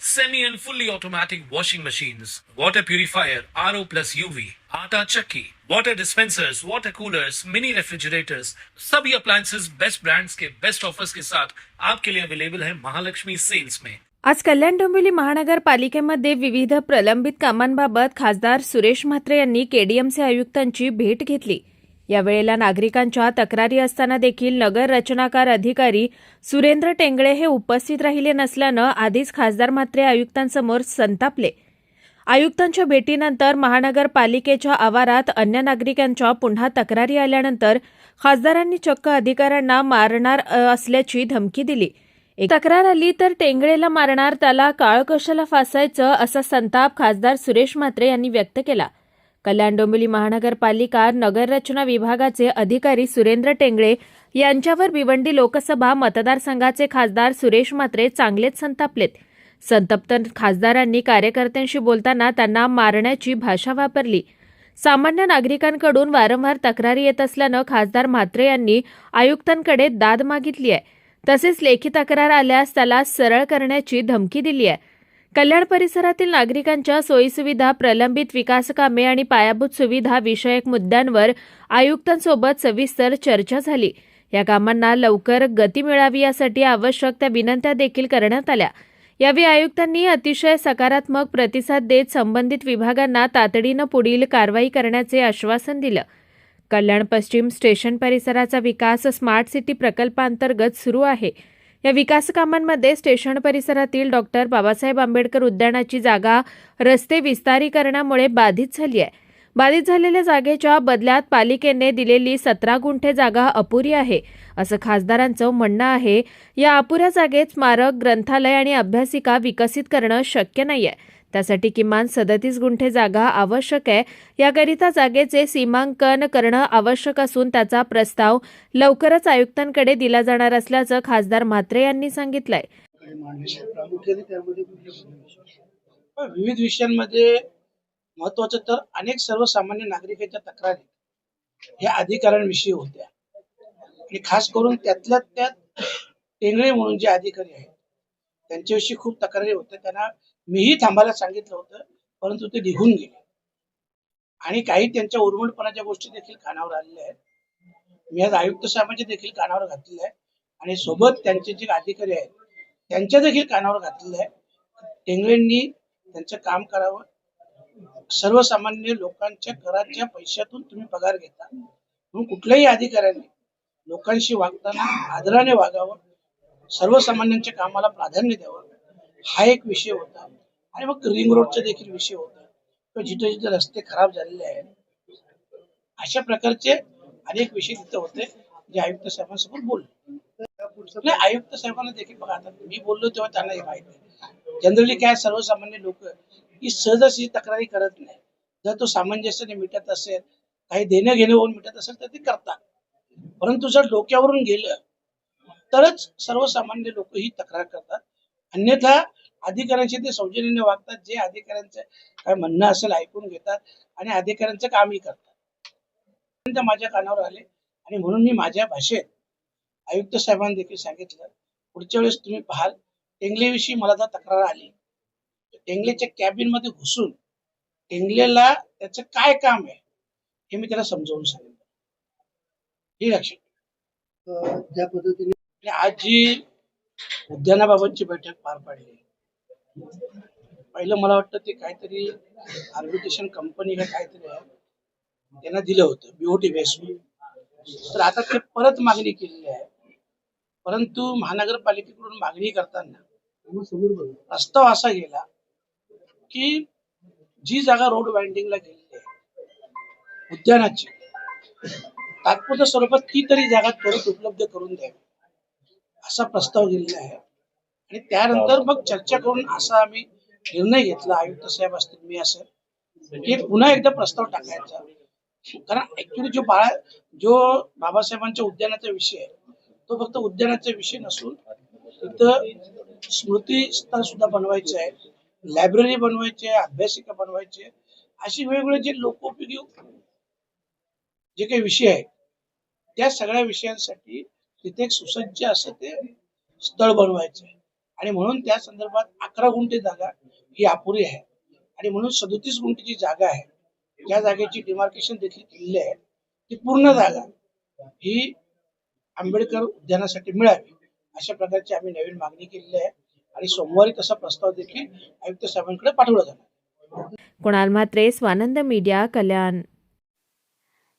semi and fully automatic washing machines, water purifier, RO plus UV, आटा chakki, water dispensers, water coolers, mini refrigerators, सभी appliances best brands के best offers के साथ आपके लिए available है महालक्ष्मी सेल्स में आज कल्याण डोंबिवली महानगरपालिकेमध्ये विविध प्रलंबित कामांबाबत खासदार सुरेश म्हात्रे यांनी केडीएमसी आयुक्तांची भेट घेतली यावेळेला नागरिकांच्या तक्रारी असताना देखील नगर रचनाकार अधिकारी सुरेंद्र टेंगळे हे उपस्थित राहिले नसल्यानं आधीच खासदार म्हात्रे आयुक्तांसमोर संतापले. आयुक्तांच्या भेटीनंतर महानगरपालिकेच्या आवारात अन्य नागरिकांच्या पुन्हा तक्रारी आल्यानंतर खासदारांनी चक्क अधिकाऱ्यांना मारणार असल्याची धमकी दिली. एक तक्रार आली तर टेंगळेला मारणार त्याला काळ कशाला फासायचं असा संताप खासदार सुरेश म्हात्रे यांनी व्यक्त केला. कल्याण डोंबिवली महानगरपालिका नगररचना विभागाचे अधिकारी सुरेंद्र टेंगळे यांच्यावर भिवंडी लोकसभा मतदारसंघाचे खासदार सुरेश म्हात्रे चांगलेच संतापलेत. संतप्त खासदारांनी कार्यकर्त्यांशी बोलताना त्यांना मारण्याची भाषा वापरली. सामान्य नागरिकांकडून वारंवार तक्रारी येत असल्यानं खासदार म्हात्रे यांनी आयुक्तांकडे दाद मागितली आहे. तसेच लेखी तक्रार आल्यास त्याला सरळ करण्याची धमकी दिली आहे. कल्याण परिसरातील नागरिकांच्या सोयीसुविधा प्रलंबित विकासकामे आणि पायाभूत सुविधा विषयक मुद्द्यांवर आयुक्तांसोबत सविस्तर चर्चा झाली. या कामांना लवकर गती मिळावी यासाठी आवश्यक त्या विनंत्या देखील करण्यात आल्या. यावेळी आयुक्तांनी अतिशय सकारात्मक प्रतिसाद देत संबंधित विभागांना तातडीनं पुढील कारवाई करण्याचे आश्वासन दिलं. कल्याण पश्चिम स्टेशन परिसराचा विकास स्मार्ट सिटी प्रकल्पांतर्गत सुरू आहे. या विकास कामांमध्ये स्टेशन परिसरातील डॉक्टर बाबासाहेब आंबेडकर उद्यानाची जागा रस्ते विस्तारीकरणामुळे बाधित झाली आहे. बाधित झालेल्या जागेच्या बदल्यात पालिकेने दिलेली सतरा गुंठे जागा अपुरी आहे असं खासदारांचं म्हणणं आहे. या अपुऱ्या जागेत स्मारक ग्रंथालय आणि अभ्यासिका विकसित करणं शक्य नाही आहे त्यासाठी किमान सदतीस गुंठे जागा आवश्यक आहे. याकरिता जागेचे सीमांकन करणं आवश्यक असून त्याचा प्रस्ताव लवकरच आयुक्तांकडे दिला जाणार असल्याचं खासदार म्हात्रे यांनी सांगितलंय. विविध विषयांमध्ये महत्वाचं तर अनेक सर्वसामान्य नागरिकांच्या तक्रारी ह्या अधिकाऱ्यांविषयी होत्या. आणि खास करून त्यातल्या त्यात टेंगळे म्हणून जे अधिकारी आहेत त्यांच्याविषयी खूप तक्रारी होत्या. त्यांना मीही थांबायला सांगितलं होतं परंतु ते निघून गेले. आणि काही त्यांच्या उर्मटपणाच्या गोष्टी देखील कानावर आलेल्या आहेत. मी आज आयुक्त साहेबांचे देखील कानावर घातलेले आहे. आणि सोबत त्यांचे जे अधिकारी आहेत त्यांच्या देखील कानावर घातलेलं आहे. टेंगळेंनी त्यांचं काम करावं. सर्वसामान्य लोकांच्या कराच्या पैशातून तुम्ही पगार घेता. म्हणून कुठल्याही अधिकाऱ्यांनी लोकांशी वागताना आदराने वागावं. सर्वसामान्यांच्या कामाला प्राधान्य द्यावं. हा एक विषय होता. आणि मग रिंग रोडचा देखील विषय होता किंवा जिथे जिथे रस्ते खराब झालेले आहेत अशा प्रकारचे अनेक विषय तिथे होते जे आयुक्त साहेबांसमोर बोलले. आयुक्त साहेबांना देखील बघा आता मी बोललो तेव्हा त्यांना हे माहिती जनरली काय सर्वसामान्य लोक ही सहजासहजी तक्रारी करत नाही. जर तो सामंजस्याने मिटत असेल काही देणं घेणं होऊन मिटत असेल तर ते करतात. परंतु जर डोक्यावरून गेलं तरच सर्वसामान्य लोक ही तक्रार करतात. अन्यथा अधिकाऱ्यांशी ते सौजन्याने वागतात जे अधिकाऱ्यांचं काय म्हणणं असेल ऐकून घेतात आणि अधिकाऱ्यांचं कामही करतात. माझ्या कानावर आले आणि म्हणून मी माझ्या भाषेत आयुक्त साहेबांनी देखील सांगितलं पुढच्या वेळेस तुम्ही पाहाल टेंगलेविषयी मला जर तक्रार आली टेंगलेच्या कॅबिनमध्ये घुसून टेंगलेला त्याचं काय काम आहे हे मी त्याला समजावून सांगितलं. हे लक्षात ज्या पद्धतीने आज जी उद्यानाबाबतची बैठक पार पाडली. पहिलं मला वाटतं ते काहीतरी आर्बिटेशन कंपनी का काहीतरी आहे. त्यांना दिलं होतं बीओटी वेस्ट तर आता ते परत मागणी केलेली आहे. परंतु महानगरपालिकेकडून मागणी करताना प्रस्ताव असा गेला की जी जागा रोड वाइंडिंगला गेलेली आहे उद्यानाची तात्पुरत्या स्वरूपात ती तरी जागा त्वरित उपलब्ध करून द्यावी. असा प्रस्ताव दिलेला आहे. आणि त्यानंतर मग चर्चा करून असा आम्ही निर्णय घेतला आयुक्त साहेब असतील मी असेल की पुन्हा एकदा प्रस्ताव टाकायचा. कारण ऍक्च्युली जो बाळा जो बाबासाहेबांच्या उद्यानाचा विषय आहे तो फक्त उद्यानाचा विषय नसून तिथं स्मृती स्थळ सुद्धा बनवायचं आहे लायब्ररी बनवायची आहे अभ्यासिका बनवायची आहे अशी वेगवेगळे जे लोकोपयोगी जे काही विषय आहेत त्या सगळ्या विषयांसाठी तिथे एक सुसज्ज असं ते स्थळ बनवायचं आहे. आणि म्हणून त्या संदर्भात अकरा गुंठे जागा ही अपुरी आहे. आणि म्हणून सदोतीस गुंठेची जागा आहे ज्या जागेची डिमार्केशन देखील केलेली आहे. ती पूर्ण जागा ही आंबेडकर उद्यानासाठी मिळावी अशा प्रकारची आम्ही नवीन मागणी केलेली आहे. आणि सोमवारी तसा प्रस्ताव देखील आयुक्त साहेबांकडे पाठवला जाणार कुणाल म्हात्रे स्वानंद मीडिया कल्याण.